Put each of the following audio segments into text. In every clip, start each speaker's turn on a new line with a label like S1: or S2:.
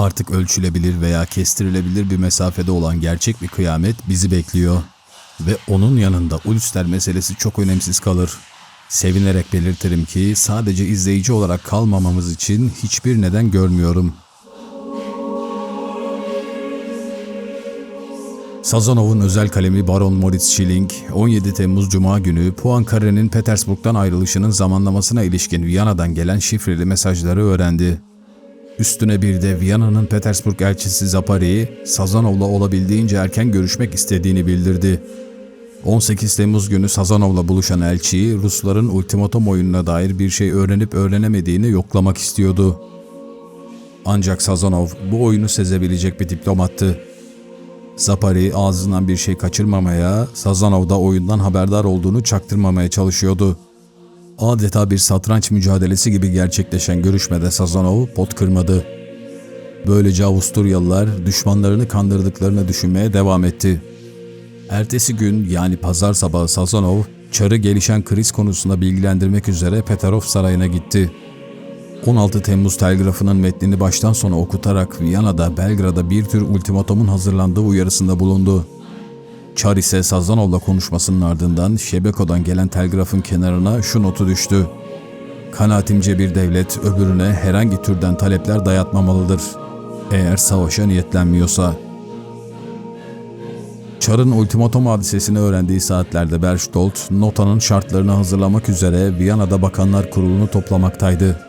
S1: Artık ölçülebilir veya kestirilebilir bir mesafede olan gerçek bir kıyamet bizi bekliyor. Ve onun yanında Ulster meselesi çok önemsiz kalır. Sevinerek belirtirim ki sadece izleyici olarak kalmamamız için hiçbir neden görmüyorum. Sazanov'un özel kalemi Baron Moritz Schilling, 17 Temmuz Cuma günü Poincaré'nin Petersburg'dan ayrılışının zamanlamasına ilişkin Viyana'dan gelen şifreli mesajları öğrendi. Üstüne bir de Viyana'nın Petersburg elçisi Zapari, Sazanov'la olabildiğince erken görüşmek istediğini bildirdi. 18 Temmuz günü Sazanov'la buluşan elçi, Rusların ultimatom oyununa dair bir şey öğrenip öğrenemediğini yoklamak istiyordu. Ancak Sazanov bu oyunu sezebilecek bir diplomattı. Zapari ağzından bir şey kaçırmamaya, Sazanov da oyundan haberdar olduğunu çaktırmamaya çalışıyordu. Adeta bir satranç mücadelesi gibi gerçekleşen görüşmede Sazanov pot kırmadı. Böylece Avusturyalılar düşmanlarını kandırdıklarını düşünmeye devam etti. Ertesi gün yani pazar sabahı Sazanov, Çar'ı gelişen kriz konusunda bilgilendirmek üzere Peterov Sarayı'na gitti. 16 Temmuz telgrafının metnini baştan sona okutarak Viyana'da, Belgrad'a bir tür ultimatomun hazırlandığı uyarısında bulundu. Çar ise Sazanov'la konuşmasının ardından Şebeko'dan gelen telgrafın kenarına şu notu düştü. Kanaatimce bir devlet öbürüne herhangi türden talepler dayatmamalıdır. Eğer savaşa niyetlenmiyorsa. Çar'ın ultimatom hadisesini öğrendiği saatlerde Berchtold, notanın şartlarını hazırlamak üzere Viyana'da Bakanlar Kurulu'nu toplamaktaydı.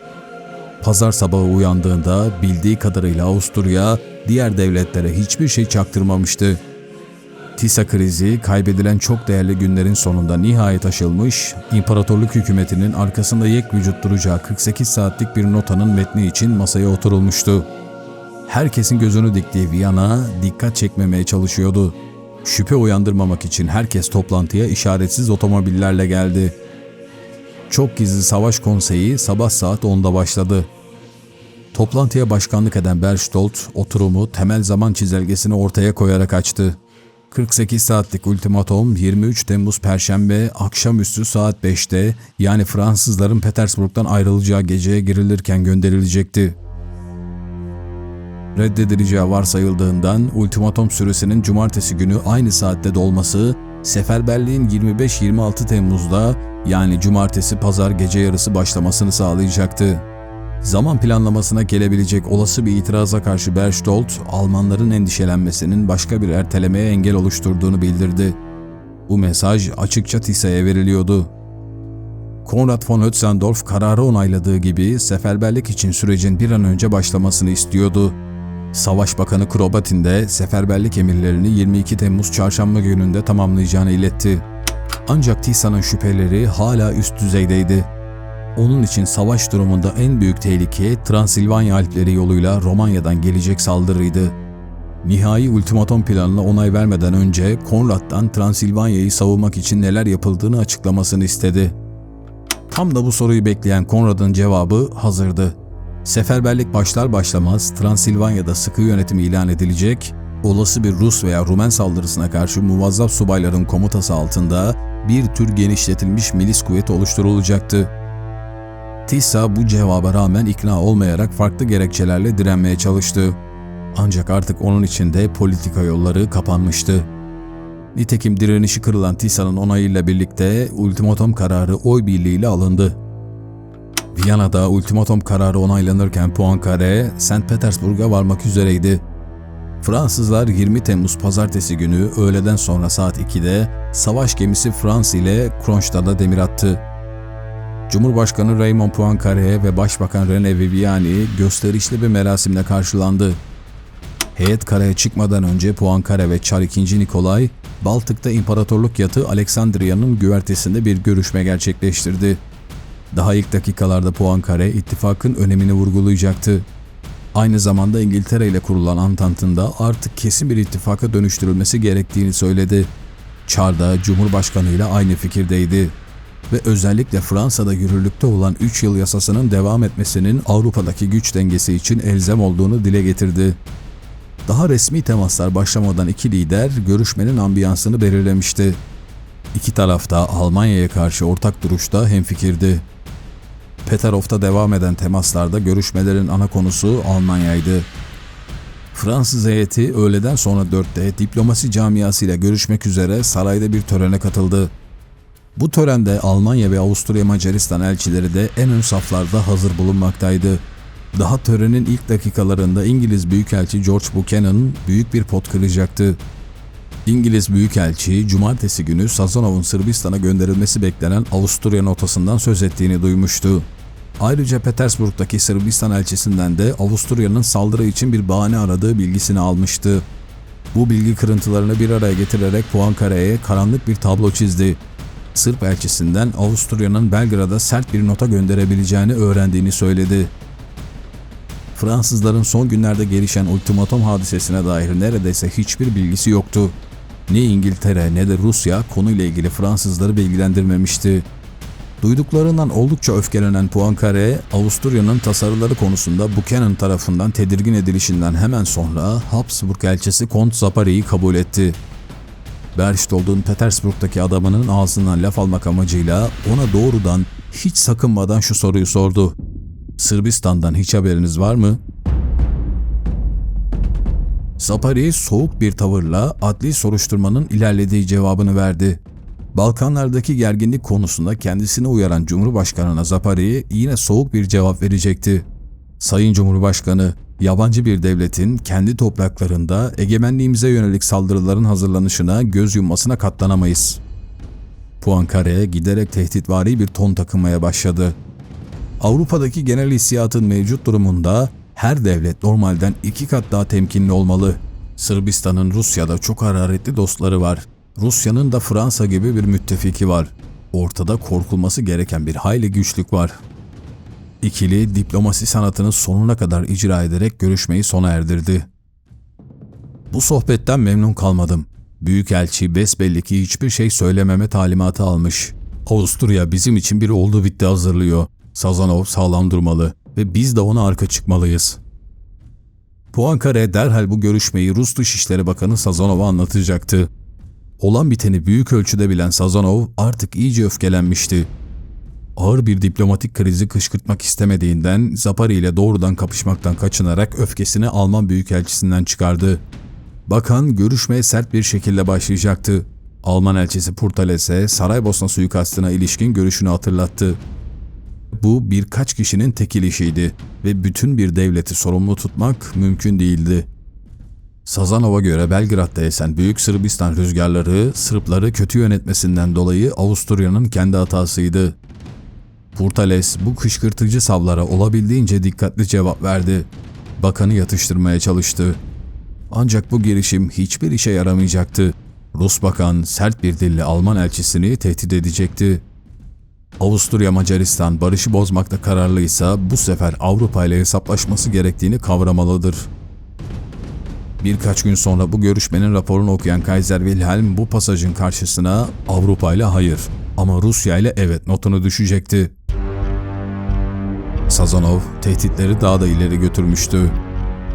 S1: Pazar sabahı uyandığında bildiği kadarıyla Avusturya diğer devletlere hiçbir şey çaktırmamıştı. Tisa krizi kaybedilen çok değerli günlerin sonunda nihayet aşılmış, imparatorluk hükümetinin arkasında yek vücut duracağı 48 saatlik bir notanın metni için masaya oturulmuştu. Herkesin gözünü diktiği Viyana dikkat çekmemeye çalışıyordu. Şüphe uyandırmamak için herkes toplantıya işaretsiz otomobillerle geldi. Çok gizli savaş konseyi sabah saat 10'da başladı. Toplantıya başkanlık eden Berchtold oturumu temel zaman çizelgesini ortaya koyarak açtı. 48 saatlik ultimatom 23 Temmuz Perşembe akşamüstü saat 5'te yani Fransızların Petersburg'dan ayrılacağı geceye girilirken gönderilecekti. Reddedileceği varsayıldığından ultimatom süresinin cumartesi günü aynı saatte dolması, seferberliğin 25-26 Temmuz'da yani cumartesi pazar gece yarısı başlamasını sağlayacaktı. Zaman planlamasına gelebilecek olası bir itiraza karşı Berchtold, Almanların endişelenmesinin başka bir ertelemeye engel oluşturduğunu bildirdi. Bu mesaj açıkça Tisa'ya veriliyordu. Konrad von Hötzendorf kararı onayladığı gibi seferberlik için sürecin bir an önce başlamasını istiyordu. Savaş Bakanı Krobatin de seferberlik emirlerini 22 Temmuz çarşamba gününde tamamlayacağını iletti. Ancak Tisa'nın şüpheleri hala üst düzeydeydi. Onun için savaş durumunda en büyük tehlike Transilvanya Alpleri yoluyla Romanya'dan gelecek saldırıydı. Nihai ultimatom planına onay vermeden önce Konrad'dan Transilvanya'yı savunmak için neler yapıldığını açıklamasını istedi. Tam da bu soruyu bekleyen Konrad'ın cevabı hazırdı. Seferberlik başlar başlamaz Transilvanya'da sıkı yönetim ilan edilecek, olası bir Rus veya Rumen saldırısına karşı muvazzaf subayların komutası altında bir tür genişletilmiş milis kuvveti oluşturulacaktı. Tissa bu cevaba rağmen ikna olmayarak farklı gerekçelerle direnmeye çalıştı. Ancak artık onun için de politika yolları kapanmıştı. Nitekim direnişi kırılan Tissa'nın onayıyla birlikte ultimatom kararı oy birliğiyle alındı. Viyana'da ultimatom kararı onaylanırken Poincaré, St. Petersburg'a varmak üzereydi. Fransızlar 20 Temmuz pazartesi günü öğleden sonra saat 2'de savaş gemisi Frans ile Kronstadt'a demir attı. Cumhurbaşkanı Raymond Poincaré ve Başbakan René Viviani gösterişli bir merasimle karşılandı. Heyet karaya çıkmadan önce Poincaré ve Çar II. Nikolay, Baltık'ta imparatorluk yatı Aleksandriya'nın güvertesinde bir görüşme gerçekleştirdi. Daha ilk dakikalarda Poincaré ittifakın önemini vurgulayacaktı. Aynı zamanda İngiltere ile kurulan Antant'ın da artık kesin bir ittifaka dönüştürülmesi gerektiğini söyledi. Çar da Cumhurbaşkanı ile aynı fikirdeydi ve özellikle Fransa'da yürürlükte olan 3 yıl yasasının devam etmesinin Avrupa'daki güç dengesi için elzem olduğunu dile getirdi. Daha resmi temaslar başlamadan iki lider görüşmenin ambiyansını belirlemişti. İki taraf da Almanya'ya karşı ortak duruşta hemfikirdi. Peterov'ta devam eden temaslarda görüşmelerin ana konusu Almanya'ydı. Fransız heyeti öğleden sonra 4'te diplomasi camiasıyla görüşmek üzere sarayda bir törene katıldı. Bu törende Almanya ve Avusturya Macaristan elçileri de en ön saflarda hazır bulunmaktaydı. Daha törenin ilk dakikalarında İngiliz Büyükelçi George Buchanan büyük bir pot kıracaktı. İngiliz Büyükelçi cumartesi günü Sazanov'un Sırbistan'a gönderilmesi beklenen Avusturya notasından söz ettiğini duymuştu. Ayrıca Petersburg'daki Sırbistan elçisinden de Avusturya'nın saldırı için bir bahane aradığı bilgisini almıştı. Bu bilgi kırıntılarını bir araya getirerek Poincaré'ye karanlık bir tablo çizdi. Sırp elçisinden Avusturya'nın Belgrad'a sert bir nota gönderebileceğini öğrendiğini söyledi. Fransızların son günlerde gelişen ultimatom hadisesine dair neredeyse hiçbir bilgisi yoktu. Ne İngiltere ne de Rusya konuyla ilgili Fransızları bilgilendirmemişti. Duyduklarından oldukça öfkelenen Poincaré, Avusturya'nın tasarıları konusunda Buchanan tarafından tedirgin edilişinden hemen sonra Habsburg elçisi Kont Zapari'yi kabul etti. Berchtold'un Petersburg'daki adamının ağzından laf almak amacıyla ona doğrudan hiç sakınmadan şu soruyu sordu. Sırbistan'dan hiç haberiniz var mı? Zapari soğuk bir tavırla adli soruşturmanın ilerlediği cevabını verdi. Balkanlardaki gerginlik konusunda kendisine uyaran Cumhurbaşkanı'na Zapari yine soğuk bir cevap verecekti. Sayın Cumhurbaşkanı, yabancı bir devletin kendi topraklarında egemenliğimize yönelik saldırıların hazırlanışına göz yummasına katlanamayız. Poincaré giderek tehditvari bir ton takınmaya başladı. Avrupa'daki genel hissiyatın mevcut durumunda her devlet normalden iki kat daha temkinli olmalı. Sırbistan'ın Rusya'da çok hararetli dostları var. Rusya'nın da Fransa gibi bir müttefiki var. Ortada korkulması gereken bir hayli güçlük var. İkili diplomasi sanatını sonuna kadar icra ederek görüşmeyi sona erdirdi. Bu sohbetten memnun kalmadım. Büyükelçi besbelli ki hiçbir şey söylememe talimatı almış. Avusturya bizim için bir oldu bitti hazırlıyor. Sazanov sağlam durmalı ve biz de ona arka çıkmalıyız. Poincaré derhal bu görüşmeyi Rus Dışişleri Bakanı Sazanov'a anlatacaktı. Olan biteni büyük ölçüde bilen Sazanov artık iyice öfkelenmişti. Ağır bir diplomatik krizi kışkırtmak istemediğinden Zapari ile doğrudan kapışmaktan kaçınarak öfkesini Alman Büyükelçisinden çıkardı. Bakan görüşmeye sert bir şekilde başlayacaktı. Alman elçisi Purtales'e Saraybosna suikastına ilişkin görüşünü hatırlattı. Bu birkaç kişinin tekil işiydi ve bütün bir devleti sorumlu tutmak mümkün değildi. Sazanov'a göre Belgrad'da esen Büyük Sırbistan rüzgarları Sırpları kötü yönetmesinden dolayı Avusturya'nın kendi hatasıydı. Purtales bu kışkırtıcı savlara olabildiğince dikkatli cevap verdi. Bakanı yatıştırmaya çalıştı. Ancak bu girişim hiçbir işe yaramayacaktı. Rus bakan sert bir dille Alman elçisini tehdit edecekti. Avusturya Macaristan barışı bozmakta kararlıysa bu sefer Avrupa ile hesaplaşması gerektiğini kavramalıdır. Birkaç gün sonra bu görüşmenin raporunu okuyan Kaiser Wilhelm bu pasajın karşısına Avrupa ile hayır ama Rusya ile evet notunu düşecekti. Sazonov tehditleri daha da ileri götürmüştü.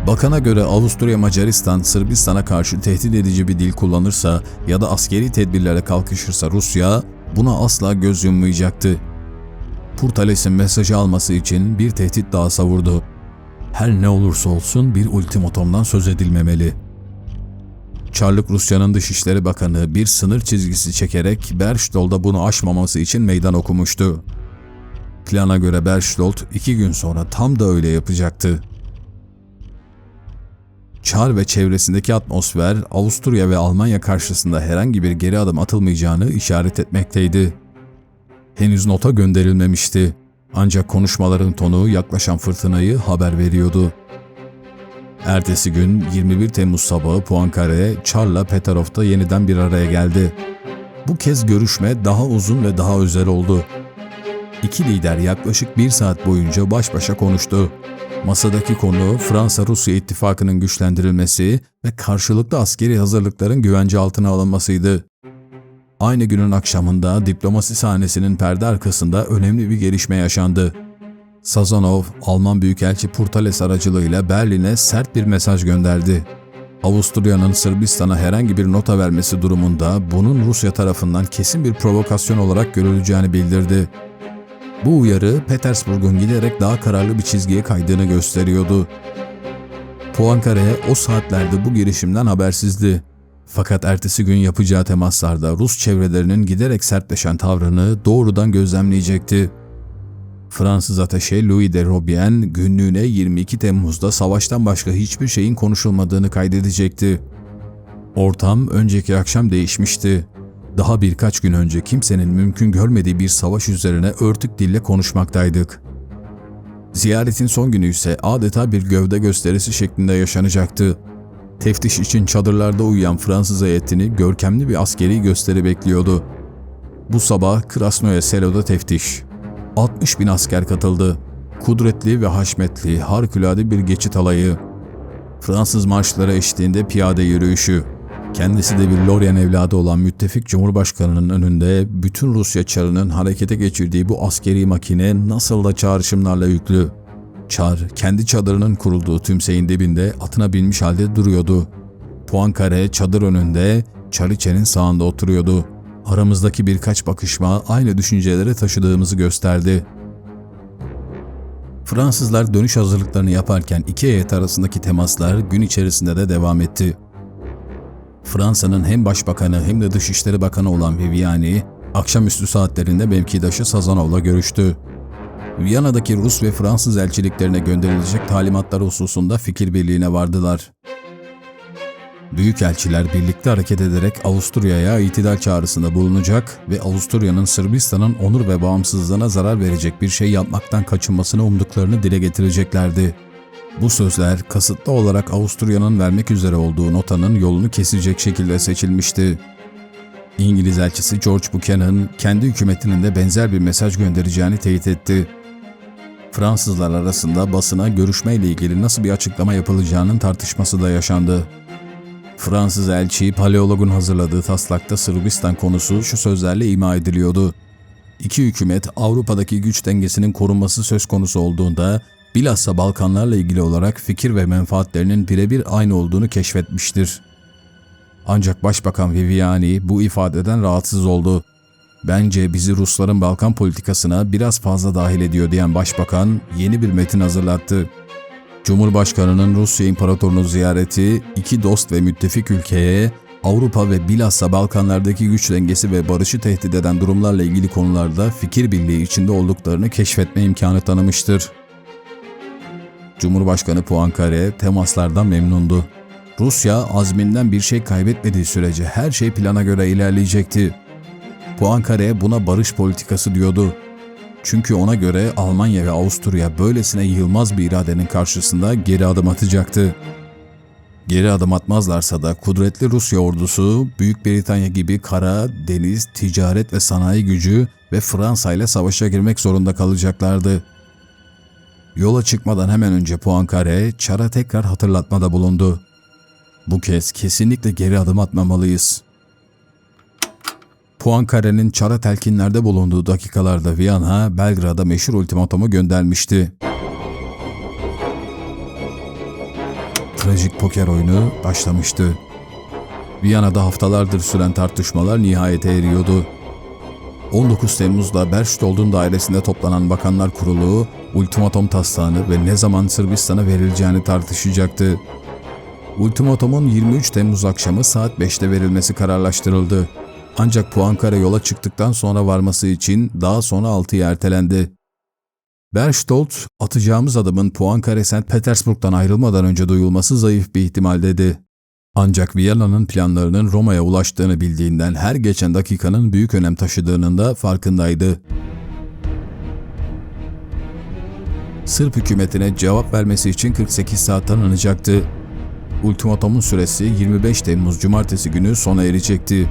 S1: Bakana göre Avusturya Macaristan Sırbistan'a karşı tehdit edici bir dil kullanırsa ya da askeri tedbirlere kalkışırsa Rusya buna asla göz yummayacaktı. Purtales'in mesajı alması için bir tehdit daha savurdu. Her ne olursa olsun bir ultimatomdan söz edilmemeli. Çarlık Rusya'nın Dışişleri Bakanı bir sınır çizgisi çekerek Berchtolt'a bunu aşmaması için meydan okumuştu. Plana göre Berchtold iki gün sonra tam da öyle yapacaktı. Çar ve çevresindeki atmosfer Avusturya ve Almanya karşısında herhangi bir geri adım atılmayacağını işaret etmekteydi. Henüz nota gönderilmemişti. Ancak konuşmaların tonu yaklaşan fırtınayı haber veriyordu. Ertesi gün 21 Temmuz sabahı Poincaré, Char'la Peterov'da yeniden bir araya geldi. Bu kez görüşme daha uzun ve daha özel oldu. İki lider yaklaşık bir saat boyunca baş başa konuştu. Masadaki konu Fransa-Rusya ittifakının güçlendirilmesi ve karşılıklı askeri hazırlıkların güvence altına alınmasıydı. Aynı günün akşamında diplomasi sahnesinin perde arkasında önemli bir gelişme yaşandı. Sazonov, Alman Büyükelçi Purtales aracılığıyla Berlin'e sert bir mesaj gönderdi. Avusturya'nın Sırbistan'a herhangi bir nota vermesi durumunda bunun Rusya tarafından kesin bir provokasyon olarak görüleceğini bildirdi. Bu uyarı Petersburg'un giderek daha kararlı bir çizgiye kaydığını gösteriyordu. Poincaré o saatlerde bu girişimden habersizdi. Fakat ertesi gün yapacağı temaslarda Rus çevrelerinin giderek sertleşen tavrını doğrudan gözlemleyecekti. Fransız ateşe Louis de Robien günlüğüne 22 Temmuz'da savaştan başka hiçbir şeyin konuşulmadığını kaydedecekti. Ortam önceki akşam değişmişti. Daha birkaç gün önce kimsenin mümkün görmediği bir savaş üzerine örtük dille konuşmaktaydık. Ziyaretin son günü ise adeta bir gövde gösterisi şeklinde yaşanacaktı. Teftiş için çadırlarda uyuyan Fransız heyetini görkemli bir askeri gösteri bekliyordu. Bu sabah Krasnoye Selo'da teftiş. 60 bin asker katıldı. Kudretli ve haşmetli, harikulade bir geçit alayı. Fransız marşları eşliğinde piyade yürüyüşü. Kendisi de bir Lorient evladı olan müttefik Cumhurbaşkanı'nın önünde bütün Rusya çarının harekete geçirdiği bu askeri makine nasıl da çağrışımlarla yüklü. Çar, kendi çadırının kurulduğu tümseyin dibinde atına binmiş halde duruyordu. Poincaré çadır önünde, Çariçe'nin sağında oturuyordu. Aramızdaki birkaç bakışma aynı düşüncelere taşıdığımızı gösterdi. Fransızlar dönüş hazırlıklarını yaparken iki heyet arasındaki temaslar gün içerisinde de devam etti. Fransa'nın hem başbakanı hem de dışişleri bakanı olan Viviani, akşamüstü saatlerinde mevkidaşı Sazanov'la görüştü. Viyana'daki Rus ve Fransız elçiliklerine gönderilecek talimatlar hususunda fikir birliğine vardılar. Büyükelçiler birlikte hareket ederek Avusturya'ya itidal çağrısında bulunacak ve Avusturya'nın Sırbistan'ın onur ve bağımsızlığına zarar verecek bir şey yapmaktan kaçınmasını umduklarını dile getireceklerdi. Bu sözler kasıtlı olarak Avusturya'nın vermek üzere olduğu notanın yolunu kesecek şekilde seçilmişti. İngiliz elçisi George Buchanan kendi hükümetinin de benzer bir mesaj göndereceğini teyit etti. Fransızlar arasında basına görüşmeyle ilgili nasıl bir açıklama yapılacağının tartışması da yaşandı. Fransız elçi paleologun hazırladığı taslakta Sırbistan konusu şu sözlerle ima ediliyordu. İki hükümet Avrupa'daki güç dengesinin korunması söz konusu olduğunda bilhassa Balkanlarla ilgili olarak fikir ve menfaatlerinin birebir aynı olduğunu keşfetmiştir. Ancak Başbakan Viviani bu ifadeden rahatsız oldu. Bence bizi Rusların Balkan politikasına biraz fazla dahil ediyor diyen Başbakan yeni bir metin hazırlattı. Cumhurbaşkanının Rusya İmparatorunu ziyareti iki dost ve müttefik ülkeye Avrupa ve bilhassa Balkanlardaki güç dengesi ve barışı tehdit eden durumlarla ilgili konularda fikir birliği içinde olduklarını keşfetme imkanı tanımıştır. Cumhurbaşkanı Poincaré temaslardan memnundu. Rusya azminden bir şey kaybetmediği sürece her şey plana göre ilerleyecekti. Poincaré buna barış politikası diyordu. Çünkü ona göre Almanya ve Avusturya böylesine yılmaz bir iradenin karşısında geri adım atacaktı. Geri adım atmazlarsa da kudretli Rusya ordusu Büyük Britanya gibi kara, deniz, ticaret ve sanayi gücü ve Fransa ile savaşa girmek zorunda kalacaklardı. Yola çıkmadan hemen önce Poincaré Çar'a tekrar hatırlatmada bulundu. Bu kez kesinlikle geri adım atmamalıyız. Poincaré'nin Çar'a telkinlerde bulunduğu dakikalarda Viyana, Belgrad'a meşhur ultimatomu göndermişti. Trajik poker oyunu başlamıştı. Viyana'da haftalardır süren tartışmalar nihayete eriyordu. 19 Temmuz'da Berchtold'un dairesinde toplanan Bakanlar Kurulu, ultimatom taslağını ve ne zaman Sırbistan'a verileceğini tartışacaktı. Ultimatomun 23 Temmuz akşamı saat 5'te verilmesi kararlaştırıldı. Ancak Poincaré yola çıktıktan sonra varması için daha sonra 6'ya ertelendi. Berchtold, atacağımız adımın Poincaré St. Petersburg'dan ayrılmadan önce duyulması zayıf bir ihtimal dedi. Ancak Viyana'nın planlarının Roma'ya ulaştığını bildiğinden her geçen dakikanın büyük önem taşıdığının da farkındaydı. Sırp hükümetine cevap vermesi için 48 saat tanınacaktı. Ultimatomun süresi 25 Temmuz Cumartesi günü sona erecekti.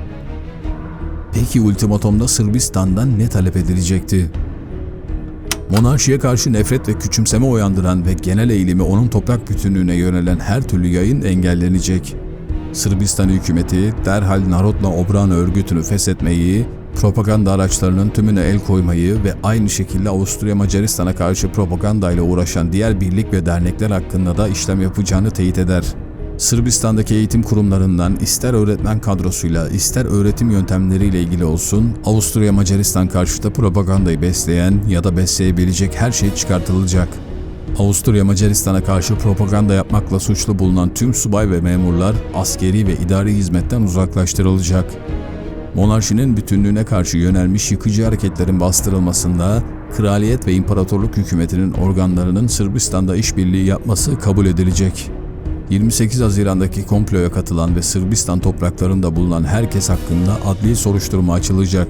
S1: Peki ultimatomda Sırbistan'dan ne talep edilecekti? Monarşiye karşı nefret ve küçümseme uyandıran ve genel eğilimi onun toprak bütünlüğüne yönelen her türlü yayın engellenecek. Sırbistan hükümeti derhal Narodna Obrana örgütünü feshetmeyi, propaganda araçlarının tümüne el koymayı ve aynı şekilde Avusturya Macaristan'a karşı propagandayla uğraşan diğer birlik ve dernekler hakkında da işlem yapacağını teyit eder. Sırbistan'daki eğitim kurumlarından ister öğretmen kadrosuyla ister öğretim yöntemleriyle ilgili olsun Avusturya Macaristan karşıtı propagandayı besleyen ya da besleyebilecek her şey çıkartılacak. Avusturya Macaristan'a karşı propaganda yapmakla suçlu bulunan tüm subay ve memurlar askeri ve idari hizmetten uzaklaştırılacak. Monarşinin bütünlüğüne karşı yönelmiş yıkıcı hareketlerin bastırılmasında kraliyet ve imparatorluk hükümetinin organlarının Sırbistan'da işbirliği yapması kabul edilecek. 28 Haziran'daki komploya katılan ve Sırbistan topraklarında bulunan herkes hakkında adli soruşturma açılacak.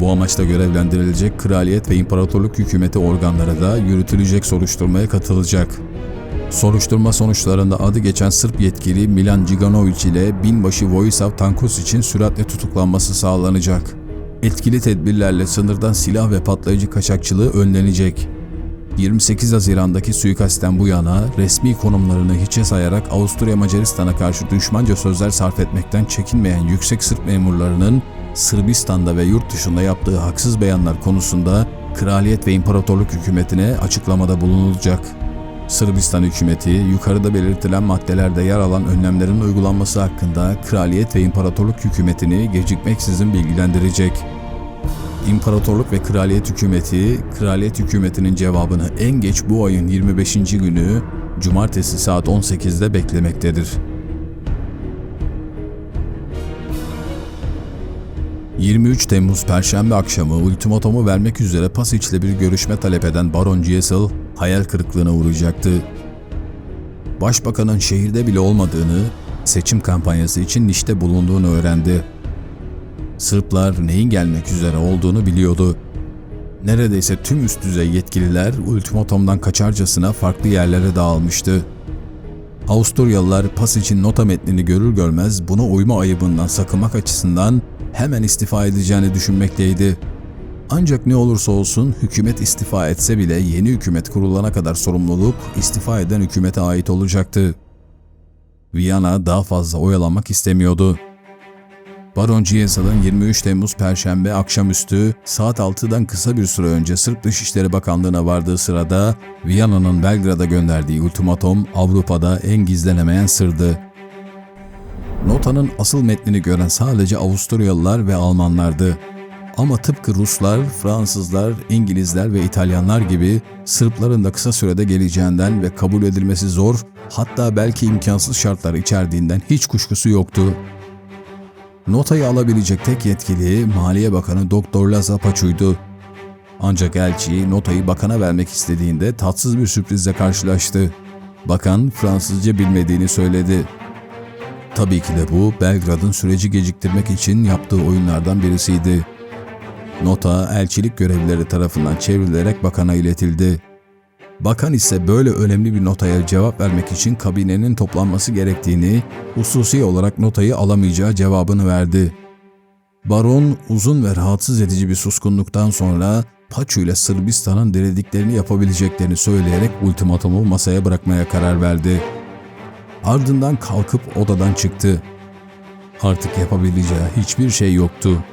S1: Bu amaçla görevlendirilecek kraliyet ve imparatorluk hükümeti organları da yürütülecek soruşturmaya katılacak. Soruşturma sonuçlarında adı geçen Sırp yetkili Milan Ciganovic ile binbaşı Vojislav Tankos için süratle tutuklanması sağlanacak. Etkili tedbirlerle sınırdan silah ve patlayıcı kaçakçılığı önlenecek. 28 Haziran'daki suikastten bu yana resmi konumlarını hiçe sayarak Avusturya Macaristan'a karşı düşmanca sözler sarf etmekten çekinmeyen yüksek Sırp memurlarının Sırbistan'da ve yurt dışında yaptığı haksız beyanlar konusunda kraliyet ve imparatorluk hükümetine açıklamada bulunulacak. Sırbistan hükümeti yukarıda belirtilen maddelerde yer alan önlemlerin uygulanması hakkında kraliyet ve imparatorluk hükümetini gecikmeksizin bilgilendirecek. İmparatorluk ve kraliyet hükümeti, kraliyet hükümetinin cevabını en geç bu ayın 25. günü cumartesi saat 18'de beklemektedir. 23 Temmuz Perşembe akşamı ultimatomu vermek üzere Pasiç'le bir görüşme talep eden Baron Giesel hayal kırıklığına uğrayacaktı. Başbakanın şehirde bile olmadığını, seçim kampanyası için işte bulunduğunu öğrendi. Sırplar neyin gelmek üzere olduğunu biliyordu. Neredeyse tüm üst düzey yetkililer ultimatomdan kaçarcasına farklı yerlere dağılmıştı. Avusturyalılar pas için nota metnini görür görmez buna uyma ayıbından sakınmak açısından hemen istifa edeceğini düşünmekteydi. Ancak ne olursa olsun hükümet istifa etse bile yeni hükümet kurulana kadar sorumluluk istifa eden hükümete ait olacaktı. Viyana daha fazla oyalanmak istemiyordu. Baron Giesel'ın 23 Temmuz Perşembe akşamüstü saat 6'dan kısa bir süre önce Sırp Dışişleri Bakanlığı'na vardığı sırada Viyana'nın Belgrad'a gönderdiği ultimatom Avrupa'da en gizlenemeyen sırdı. Notanın asıl metnini gören sadece Avusturyalılar ve Almanlardı. Ama tıpkı Ruslar, Fransızlar, İngilizler ve İtalyanlar gibi Sırpların da kısa sürede geleceğinden ve kabul edilmesi zor, hatta belki imkansız şartlar içerdiğinden hiç kuşkusu yoktu. Notayı alabilecek tek yetkili Maliye Bakanı Doktor Laza Paçu'ydu. Ancak elçi notayı bakana vermek istediğinde tatsız bir sürprizle karşılaştı. Bakan Fransızca bilmediğini söyledi. Tabii ki de bu Belgrad'ın süreci geciktirmek için yaptığı oyunlardan birisiydi. Nota elçilik görevlileri tarafından çevrilerek bakana iletildi. Bakan ise böyle önemli bir notaya cevap vermek için kabinenin toplanması gerektiğini, hususi olarak notayı alamayacağı cevabını verdi. Baron uzun ve rahatsız edici bir suskunluktan sonra Paçu ile Sırbistan'ın dilediklerini yapabileceklerini söyleyerek ultimatomu masaya bırakmaya karar verdi. Ardından kalkıp odadan çıktı. Artık yapabileceği hiçbir şey yoktu.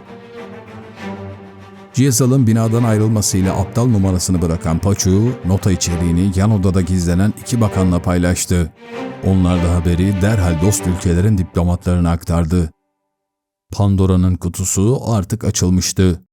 S1: Giesel'ın binadan ayrılmasıyla aptal numarasını bırakan Paçu, nota içeriğini yan odada gizlenen iki bakanla paylaştı. Onlar da haberi derhal dost ülkelerin diplomatlarına aktardı. Pandora'nın kutusu artık açılmıştı.